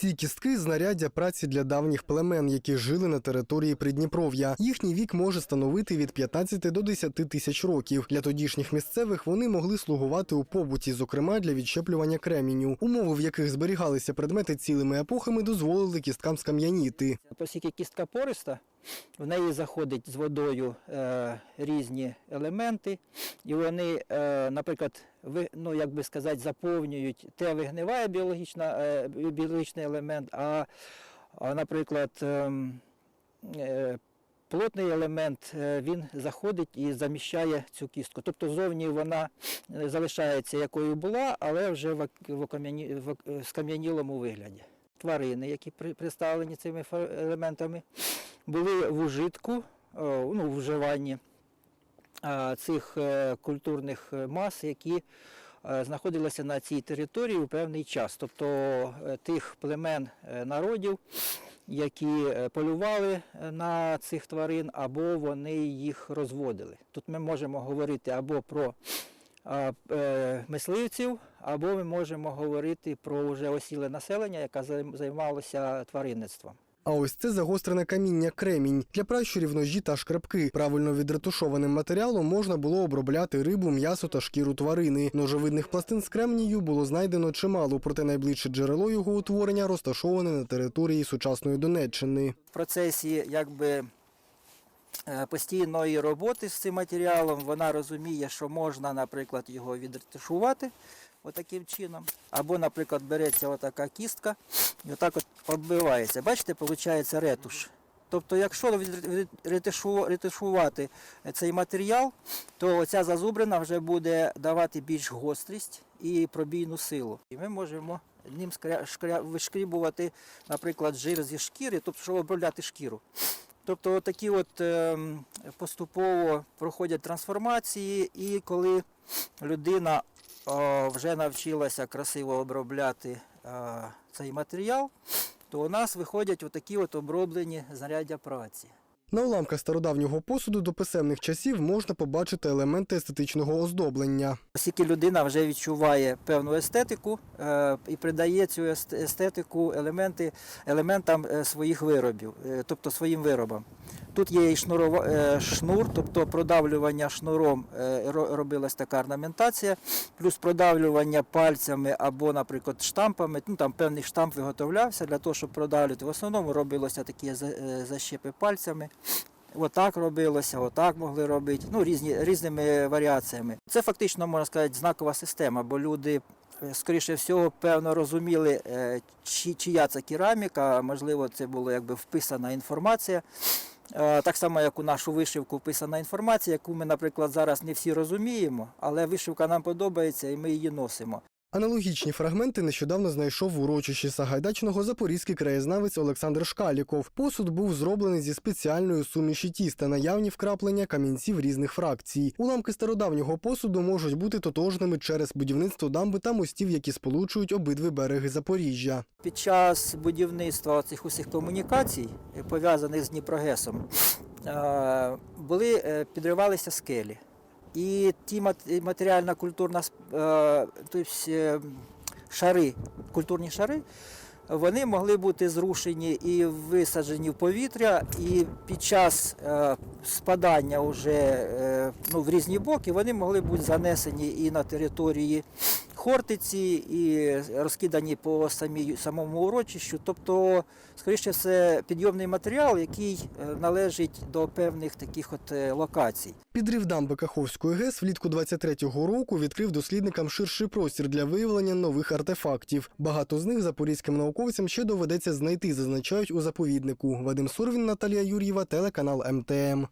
Ці кістки знаряддя праці для давніх племен, які жили на території Придніпров'я. Їхній вік може становити від 15 до 10 тисяч років. Для тодішніх місцевих вони могли слугувати у побуті, зокрема для відщеплювання креміню. Умови, в яких зберігалися предмети цілими епохами, дозволили кісткам скам'яніти. Оскільки кістка пориста, в неї заходять з водою е, різні елементи, і вони, е, наприклад, ви, ну, як би сказати, заповнюють те вигниває біологічна, е, біологічний елемент, а, а наприклад, ем, е, плотний елемент е, він заходить і заміщає цю кістку. Тобто зовні вона е, залишається якою була, але вже в, скам'янілому вигляді. Тварини, які при- представлені цими елементами, були в ужитку, ну, в вживанні цих е, культурних е, мас, які е, знаходилися на цій території у певний час. Тобто е, тих племен е, народів, які е, полювали е, на цих тварин, або вони їх розводили. Тут ми можемо говорити або про е, мисливців, або ми можемо говорити про вже осіле населення, яке займ- займалося тваринництвом. А ось це загострене каміння кремінь. Для пращурів ножі та шкрабки. Правильно відретушованим матеріалом можна було обробляти рибу, м'ясо та шкіру тварини. Ножовидних пластин з кремнію було знайдено чимало, проте найближче джерело його утворення розташоване на території сучасної Донеччини. В процесі якби е, постійної роботи з цим матеріалом вона розуміє, що можна, наприклад, його відретушувати отаким чином. Або, наприклад, береться отака кістка і отак от оббивається. Бачите, виходить ретуш. Тобто, якщо ретушувати цей матеріал, то ця зазубрина вже буде давати більш гострість і пробійну силу. І ми можемо ним вишкрібувати, наприклад, жир зі шкіри, тобто, щоб обробляти шкіру. Тобто такі от ем, поступово проходять трансформації, і коли людина вже навчилася красиво обробляти цей матеріал, то у нас виходять отакі от оброблені знаряддя праці. На уламках стародавнього посуду до писемних часів можна побачити елементи естетичного оздоблення. Оскільки людина вже відчуває певну естетику е, і придає цю естетику елементи, елементам е, своїх виробів, е, тобто своїм виробам. Тут є і шнурова, е, шнур, тобто продавлювання шнуром е, ро- робилась така орнаментація, плюс продавлювання пальцями або, наприклад, штампами. Ну, там певний штамп виготовлявся для того, щоб продавлювати. В основному робилося такі е, защепи пальцями. Отак робилося, отак могли робити, ну різні, різними варіаціями. Це фактично можна сказати знакова система, бо люди, скоріше всього, певно розуміли, чи, чия це кераміка, можливо, це була якби вписана інформація. Е, Так само, як у нашу вишивку вписана інформація, яку ми, наприклад, зараз не всі розуміємо, але вишивка нам подобається і ми її носимо. Аналогічні фрагменти нещодавно знайшов в урочищі Сагайдачного запорізький краєзнавець Олександр Шкаліков. Посуд був зроблений зі спеціальної суміші тіста, наявні вкраплення камінців різних фракцій. Уламки стародавнього посуду можуть бути тотожними через будівництво дамби та мостів, які сполучують обидві береги Запоріжжя. Під час будівництва цих усіх комунікацій, е, пов'язаних з Дніпрогесом, е, були, е, підривалися скелі. І ті мат- матеріальна культурна е, тобто, е, шари, культурні шари, вони могли бути зрушені і висаджені в повітря, і під час е, спадання уже, е, ну, в різні боки вони могли бути занесені і на території Хортиці, і розкидані по самій, самому урочищу. Тобто, скоріше все, підйомний матеріал, який е, належить до певних таких от е, локацій. Підрив дамби Каховської ГЕС влітку 23-го року відкрив дослідникам ширший простір для виявлення нових артефактів. Багато з них запорізьким науковцям ще доведеться знайти, зазначають у заповіднику. Вадим Сурвін, Наталія Юр'єва, телеканал МТМ.